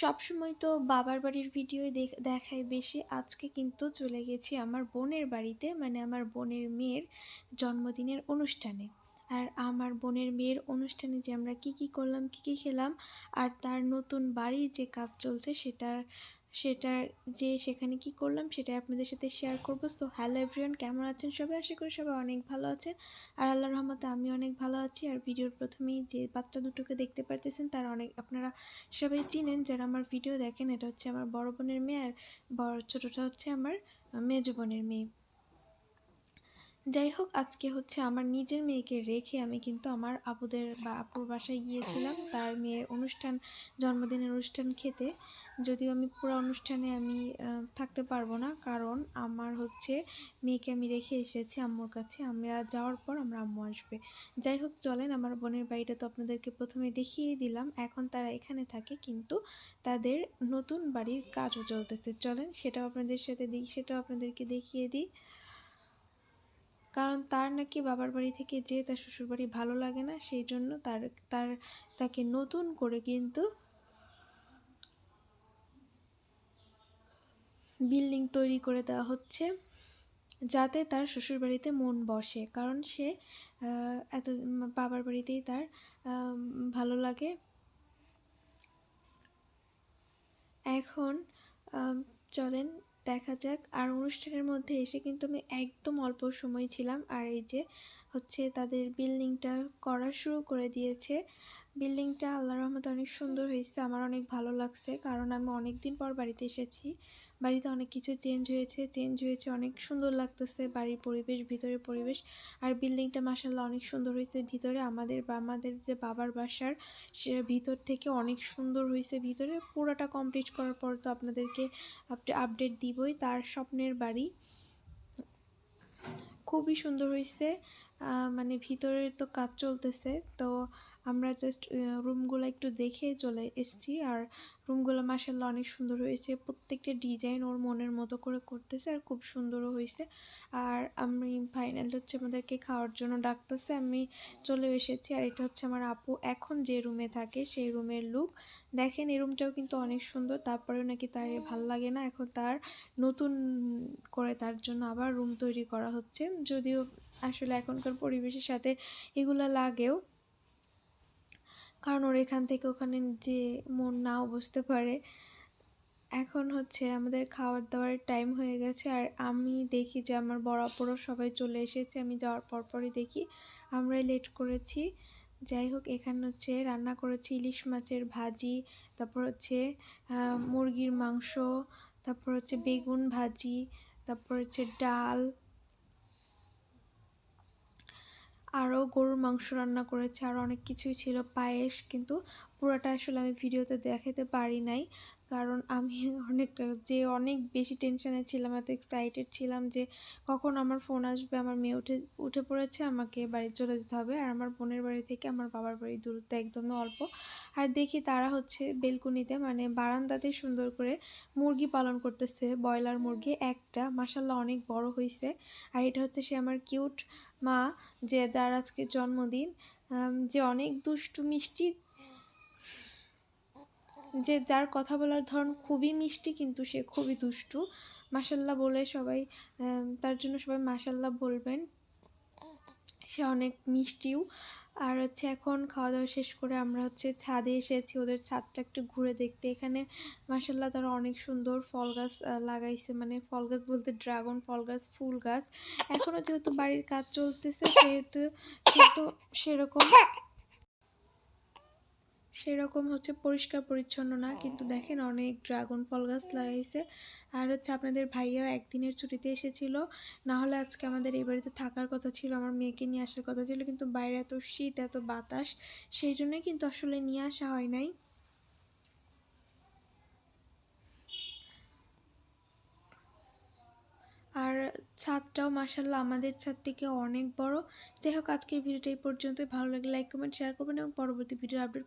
সবসময় তো বাবার বাড়ির ভিডিও দেখায় বেশি। আজকে কিন্তু চলে গেছি আমার বোনের বাড়িতে মানে আমার বোনের মেয়ের জন্মদিনের অনুষ্ঠানে। আর আমার বোনের মেয়ের অনুষ্ঠানে যে আমরা কি কি করলাম, কি কি খেলাম, আর তার নতুন বাড়ির যে কাজ চলছে সেটার সেটার যে সেখানে কি করলাম সেটাই আপনাদের সাথে শেয়ার করব। সো হ্যালো এভরিওয়ান কেমন আছেন সবাই? আশা করি সবাই অনেক ভালো আছেন। আর আল্লাহ রহমতে আমি অনেক ভালো আছি। আর ভিডিওর প্রথমেই যে বাচ্চা দুটোকে দেখতে পারতেছেন, তার অনেক, আপনারা সবাই চিনেন। যারা আমার ভিডিও দেখেন, এটা হচ্ছে আমার বড় বোনের মেয়ে আর বড়, ছোটোটা হচ্ছে আমার মেজ বোনের মেয়ে। যাই হোক, আজকে হচ্ছে আমার নিজের মেয়েকে রেখে আমি কিন্তু আমার আপুদের বা আপুর বাসায় গিয়েছিলাম। তার মেয়ের অনুষ্ঠান, জন্মদিনের অনুষ্ঠান খেতে। যদিও আমি পুরো অনুষ্ঠানে আমি থাকতে পারব না। কারণ আমার হচ্ছে মেয়েকে আমি রেখে এসেছি আম্মুর কাছে। আমরা যাওয়ার পর আমরা আম্মু আসবে। যাই হোক, চলেন, আমার বোনের বাড়িটা তো আপনাদেরকে প্রথমে দেখিয়ে দিলাম। এখন তারা এখানে থাকে, কিন্তু তাদের নতুন বাড়ির কাজও চলতেছে। চলেন, সেটাও আপনাদের সাথে দিই সেটাও আপনাদেরকে দেখিয়ে দিই। কারণ তার নাকি বাবার বাড়ি থেকে যে তার শ্বশুরবাড়ি ভালো লাগে না, সেই জন্য তার তার, তাকে নতুন করে কিন্তু বিল্ডিং তৈরি করে দেওয়া হচ্ছে, যাতে তার শ্বশুরবাড়িতে মন বসে। কারণ সে এত, বাবার বাড়িতেই তার ভালো লাগে। এখন চলেন দেখা যাক। আর অনুষ্ঠানের মধ্যে এসে কিন্তু আমি একদম অল্প সময় ছিলাম। আর এই যে হচ্ছে তাদের বিল্ডিংটা করা শুরু করে দিয়েছে। বিল্ডিংটা আল্লাহ রহমতে অনেক সুন্দর হয়েছে, আমার অনেক ভালো লাগছে। কারণ আমি অনেক দিন পর বাড়িতে এসেছি। বাড়িতে অনেক কিছু চেঞ্জ হয়েছে চেঞ্জ হয়েছে, অনেক সুন্দর লাগতেছে বাড়ির পরিবেশ, ভিতরের পরিবেশ। আর বিল্ডিংটা মাসাল্লাহ অনেক সুন্দর হয়েছে, ভিতরে আমাদের বা, আমাদের যে বাবার বাসার সে ভিতর থেকে অনেক সুন্দর হয়েছে। ভিতরে পুরোটা কমপ্লিট করার পর তো আপনাদেরকে আপডেট দিবই। তার স্বপ্নের বাড়ি খুবই সুন্দর হয়েছে। মানে ভিতরে তো কাজ চলতেছে। তো আমরা জাস্ট রুমগুলো একটু দেখে চলে এসেছি। আর রুমগুলো মাসাল্লাহ অনেক সুন্দর হয়েছে। প্রত্যেকটা ডিজাইন ওর মনের মতো করে করতেছে আর খুব সুন্দরও হয়েছে। আর আমি ফাইনাল হচ্ছে আমাদেরকে খাওয়ার জন্য ডাকতেছে। আমি চলে এসেছি। আর এটা হচ্ছে আমার আপু। এখন যে রুমে থাকে সেই রুমের লুক দেখেন, এই রুমটাও কিন্তু অনেক সুন্দর। তারপরেও নাকি তার ভালো লাগে না। এখন তার নতুন করে তার জন্য আবার রুম তৈরি করা হচ্ছে। যদিও আসলে এখনকার পরিবেশের সাথে এগুলো লাগেও। কারণ ওর এখান থেকে ওখানে যে মন নাও বসতে পারে। এখন হচ্ছে আমাদের খাওয়ার দাওয়ার টাইম হয়ে গেছে। আর আমি দেখি যে আমার বরাবরও সবাই চলে এসেছে। আমি যাওয়ার পরপরই দেখি। আমরাই লেট করেছি। যাই হোক, এখানে হচ্ছে রান্না করেছি ইলিশ মাছের ভাজি, তারপর হচ্ছে মুরগির মাংস, তারপর হচ্ছে বেগুন ভাজি, তারপর হচ্ছে ডাল আরও গরুর মাংস রান্না করেছে আর অনেক কিছুই ছিল পায়েস কিন্তু পুরোটা আসলে আমি ভিডিওতে দেখাতে পারি নাই। কারণ আমি অনেকটা যে অনেক বেশি টেনশনে ছিলাম, এত এক্সাইটেড ছিলাম যে কখন আমার ফোন আসবে, আমার মেয়ে উঠে উঠে পড়েছে, আমাকে বাড়ি চলে যেতে হবে। আর আমার বোনের বাড়ি থেকে আমার বাবার বাড়ি দূরত্ব একদমই অল্প। আর দেখি তারা হচ্ছে বেলকুনিতে মানে বারান্দাতে সুন্দর করে মুরগি পালন করতেছে, ব্রয়লার মুরগি একটা। মাসাল্লাহ অনেক বড় হয়েছে আর এটা হচ্ছে সে আমার কিউট মা, যে তার আজকে জন্মদিন। যে অনেক দুষ্টু মিষ্টি যে যার কথা বলার ধরন খুবই মিষ্টি কিন্তু সে খুবই দুষ্টু। মাসাল্লাহ বলে সবাই তার জন্য সবাই মাসাল্লাহ বলবেন। সে অনেক মিষ্টিও। আর হচ্ছে এখন খাওয়া দাওয়া শেষ করে আমরা হচ্ছে ছাদে এসেছি। ওদের ছাদটা একটু ঘুরে দেখতে। এখানে মাসাল্লাহ তারা অনেক সুন্দর ফল গাছ লাগাইছে। মানে ফল গাছ বলতে ড্রাগন ফল গাছ, ফুল গাছ। এখনও যেহেতু বাড়ির কাজ চলতেছে, সেহেতু কিন্তু সেরকম সেরকম হচ্ছে পরিষ্কার পরিচ্ছন্ন না। কিন্তু দেখেন অনেক ড্রাগন ফল গাছ লাগাইছে। আর হচ্ছে আপনাদের ভাইয়া একদিনের ছুটিতে এসেছিল। না হলে আজকে আমাদের এই বাড়িতে থাকার কথা ছিল আমার মেয়েকে নিয়ে আসার কথা ছিল। কিন্তু বাইরে এত শীত এত বাতাস সেই জন্যই কিন্তু আসলে নিয়ে আসা হয় নাই। আর ছাদটাও মাসাল্লাহ আমাদের ছাদ থেকে অনেক বড়। যাই হোক আজকের ভিডিওটা এই পর্যন্তই। ভালো লাগলে লাইক কমেন্ট শেয়ার করবেন এবং পরবর্তী ভিডিও আপডেট